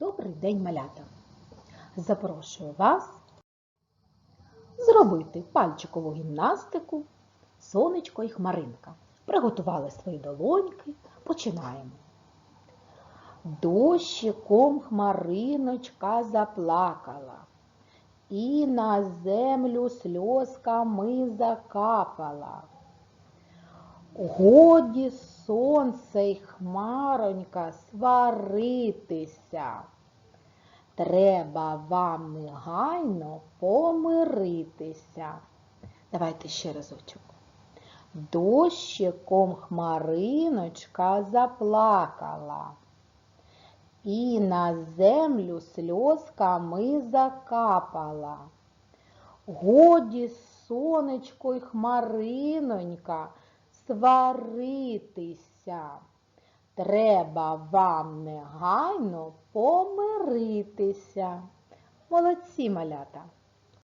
Добрий день, малята! Запрошую вас зробити пальчикову гімнастику сонечко і хмаринка. Приготували свої долоньки. Починаємо. Дощиком хмариночка заплакала, і на землю сльозками закапала. Годі сонце й хмаронька сваритися. Треба вам негайно помиритися. Давайте ще разочок. Дощиком хмариночка заплакала. І на землю сльозками закапала. Годі сонечко й хмаринонька сваритися. Треба вам негайно помиритися. Молодці малята!